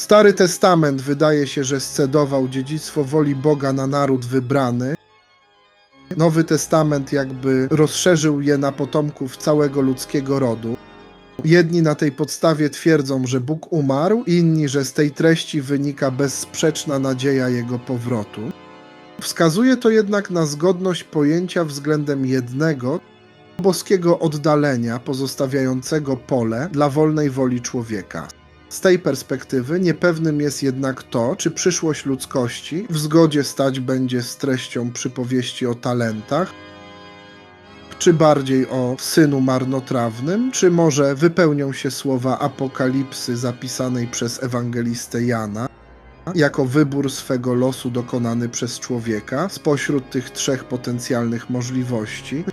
Stary Testament wydaje się, że scedował dziedzictwo woli Boga na naród wybrany. Nowy Testament jakby rozszerzył je na potomków całego ludzkiego rodu. Jedni na tej podstawie twierdzą, że Bóg umarł, inni, że z tej treści wynika bezsprzeczna nadzieja jego powrotu. Wskazuje to jednak na zgodność pojęcia względem jednego, boskiego oddalenia pozostawiającego pole dla wolnej woli człowieka. Z tej perspektywy niepewnym jest jednak to, czy przyszłość ludzkości w zgodzie stać będzie z treścią przypowieści o talentach, czy bardziej o synu marnotrawnym, czy może wypełnią się słowa apokalipsy zapisanej przez ewangelistę Jana, jako wybór swego losu dokonany przez człowieka spośród tych trzech potencjalnych możliwości.